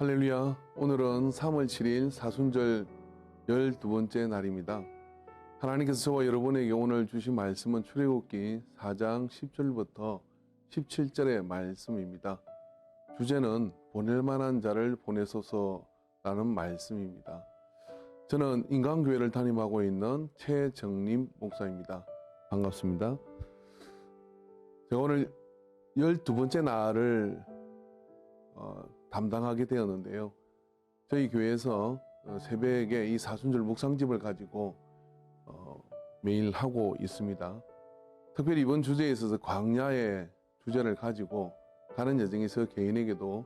할렐루야. 오늘은 3월 7일 사순절 12번째 날입니다. 하나님께서 저와 여러분에게 오늘 주신 말씀은 출애굽기 4장 10절부터 17절의 말씀입니다. 주제는 보낼 만한 자를 보내소서라는 말씀입니다. 저는 인간교회를 담임하고 있는 최정림 목사입니다. 반갑습니다. 제가 오늘 12번째 날을 어, 담당하게 되었는데요. 저희 교회에서 어, 새벽에 이 사순절 묵상집을 가지고 어, 매일 하고 있습니다. 특별히 이번 주제에 있어서 광야의 주제를 가지고 가는 여정에서 개인에게도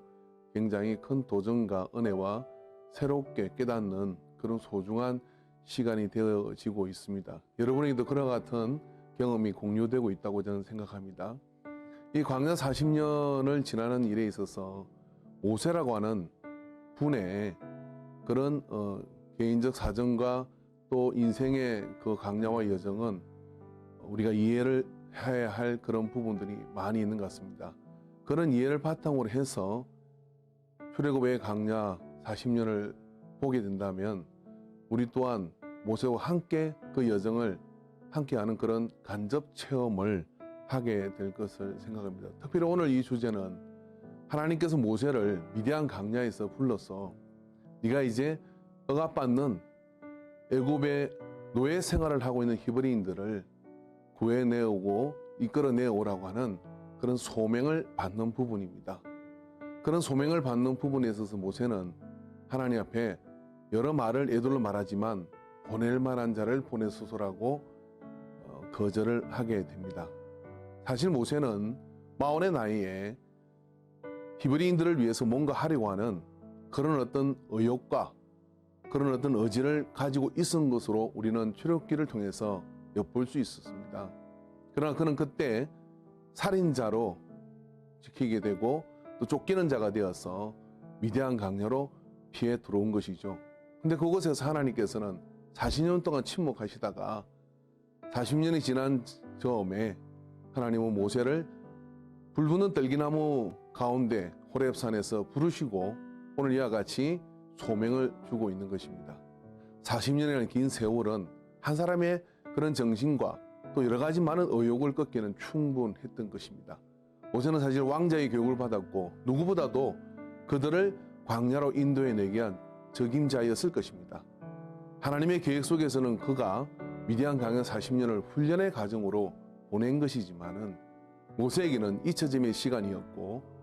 굉장히 큰 도전과 은혜와 새롭게 깨닫는 그런 소중한 시간이 되어지고 있습니다. 여러분에게도 그와 같은 경험이 공유되고 있다고 저는 생각합니다. 이 광야 40년을 지나는 일에 있어서 모세라고 하는 분의 그런 어, 개인적 사정과 또 인생의 그 강야와 여정은 우리가 이해를 해야 할 그런 부분들이 많이 있는 것 같습니다. 그런 이해를 바탕으로 해서 출애굽의 강야 40년을 보게 된다면 우리 또한 모세와 함께 그 여정을 함께하는 그런 간접 체험을 하게 될 것을 생각합니다. 특별히 오늘 이 주제는 하나님께서 모세를 미디안 강야에서 불러서 네가 이제 억압받는 애굽의 노예 생활을 하고 있는 히브리인들을 구해내오고 이끌어내오라고 하는 그런 소명을 받는 부분입니다. 그런 소명을 받는 부분에 있어서 모세는 하나님 앞에 여러 말을 애들로 말하지만 보낼 만한 자를 보내소서라고 어, 거절을 하게 됩니다. 사실 모세는 마흔의 나이에 히브리인들을 위해서 뭔가 하려고 하는 그런 어떤 의욕과 그런 어떤 의지를 가지고 있은 것으로 우리는 출애굽기를 통해서 엿볼 수 있었습니다. 그러나 그는 그때 살인자로 지키게 되고 또 쫓기는 자가 되어서 미대한 강야로 피해 들어온 것이죠. 근데 그곳에서 하나님께서는 40년 동안 침묵하시다가 40년이 지난 즈음에 하나님은 모세를 불붙는 떨기나무 가운데 호렙산에서 부르시고 오늘 이와 같이 소명을 주고 있는 것입니다. 40년이라는 긴 세월은 한 사람의 그런 정신과 또 여러 가지 많은 의욕을 꺾기는 충분했던 것입니다. 모세는 사실 왕자의 교육을 받았고 누구보다도 그들을 광야로 인도해내게 한 적임자였을 것입니다. 하나님의 계획 속에서는 그가 미디안 강야 40년을 훈련의 과정으로 보낸 것이지만은 모세에게는 잊혀짐의 시간이었고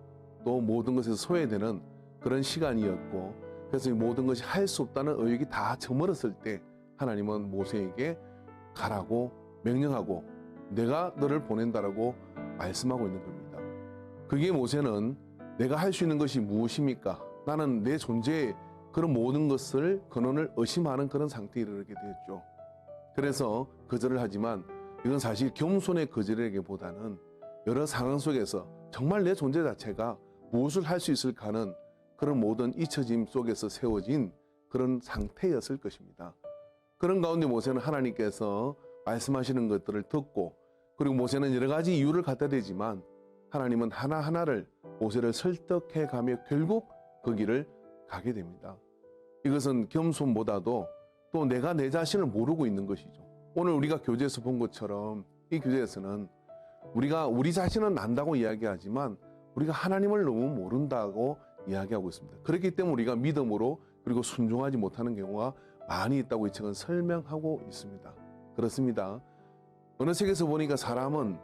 또 모든 것에서 소외되는 그런 시간이었고 그래서 이 모든 것이 할 수 없다는 의욕이 다 저물었을 때 하나님은 모세에게 가라고 명령하고 내가 너를 보낸다라고 말씀하고 있는 겁니다. 그게 모세는 내가 할 수 있는 것이 무엇입니까? 나는 내 존재의 그런 모든 것을 근원을 의심하는 그런 상태에 이르게 되었죠. 그래서 거절을 하지만 이건 사실 겸손의 거절에게보다는 여러 상황 속에서 정말 내 존재 자체가 무엇을 할 수 있을까 하는 그런 모든 잊혀짐 속에서 세워진 그런 상태였을 것입니다. 그런 가운데 모세는 하나님께서 말씀하시는 것들을 듣고 그리고 모세는 여러 가지 이유를 갖다 대지만 하나님은 하나하나를 모세를 설득해 가며 결국 그 길을 가게 됩니다. 이것은 겸손보다도 또 내가 내 자신을 모르고 있는 것이죠. 오늘 우리가 교재에서 본 것처럼 이 교재에서는 우리가 우리 자신은 안다고 이야기하지만 우리가 하나님을 너무 모른다고 이야기하고 있습니다. 그렇기 때문에 우리가 믿음으로 그리고 순종하지 못하는 경우가 많이 있다고 이 책은 설명하고 있습니다. 그렇습니다. 어느 책에서 보니까 사람은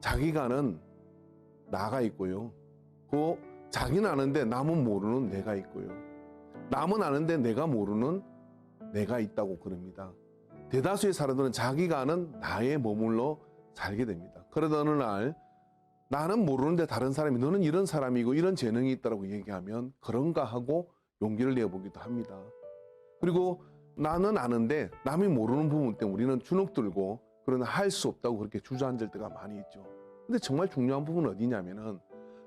자기가 아는 나가 있고요. 그 자기는 아는데 남은 모르는 내가 있고요. 남은 아는데 내가 모르는 내가 있다고 그럽니다. 대다수의 사람들은 자기가 아는 나에 머물러 살게 됩니다. 그러다 어느 날 나는 모르는데 다른 사람이 너는 이런 사람이고 이런 재능이 있다고 얘기하면 그런가 하고 용기를 내보기도 합니다. 그리고 나는 아는데 남이 모르는 부분 때문에 우리는 주눅 들고 그러나 할 수 없다고 그렇게 주저앉을 때가 많이 있죠. 근데 정말 중요한 부분은 어디냐면은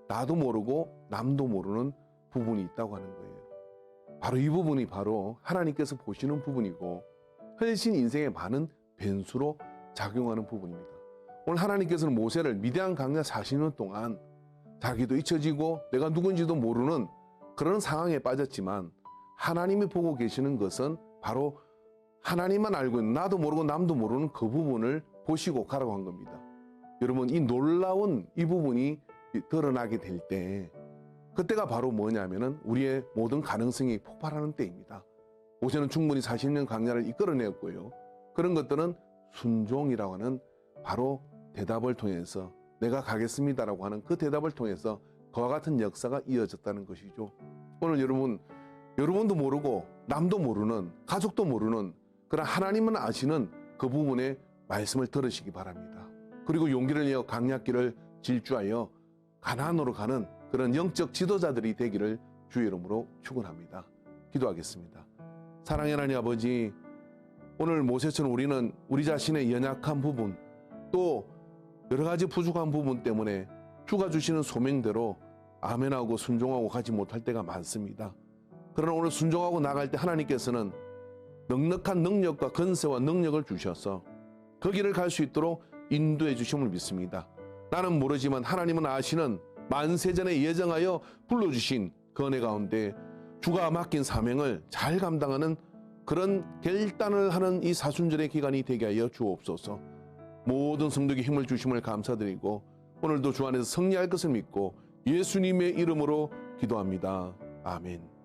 나도 모르고 남도 모르는 부분이 있다고 하는 거예요. 바로 이 부분이 바로 하나님께서 보시는 부분이고 훨씬 인생에 많은 변수로 작용하는 부분입니다. 오늘 하나님께서는 모세를 미대한 강야 40년 동안 자기도 잊혀지고 내가 누군지도 모르는 그런 상황에 빠졌지만 하나님이 보고 계시는 것은 바로 하나님만 알고 있는 나도 모르고 남도 모르는 그 부분을 보시고 가라고 한 겁니다. 여러분 이 놀라운 이 부분이 드러나게 될 때 그때가 바로 뭐냐면은 우리의 모든 가능성이 폭발하는 때입니다. 모세는 충분히 40년 강야를 이끌어내었고요. 그런 것들은 순종이라고 하는 바로 대답을 통해서 내가 가겠습니다라고 하는 그 대답을 통해서 그와 같은 역사가 이어졌다는 것이죠. 오늘 여러분, 여러분도 모르고 남도 모르는 가족도 모르는 그런 하나님은 아시는 그 부분의 말씀을 들으시기 바랍니다. 그리고 용기를 내어 강약길을 질주하여 가나안으로 가는 그런 영적 지도자들이 되기를 주의 이름으로 축원합니다. 기도하겠습니다. 사랑의 하나님 아버지, 오늘 모세처럼 우리는 우리 자신의 연약한 부분 또 여러 가지 부족한 부분 때문에 주가 주시는 소명대로 아멘하고 순종하고 가지 못할 때가 많습니다. 그러나 오늘 순종하고 나갈 때 하나님께서는 넉넉한 능력과 건세와 능력을 주셔서 그 길을 갈 수 있도록 인도해 주심을 믿습니다. 나는 모르지만 하나님은 아시는 만세전에 예정하여 불러주신 그 은혜 가운데 주가 맡긴 사명을 잘 감당하는 그런 결단을 하는 이 사순절의 기간이 되게 하여 주옵소서. 모든 성도에게 힘을 주심을 감사드리고 오늘도 주 안에서 승리할 것을 믿고 예수님의 이름으로 기도합니다. 아멘.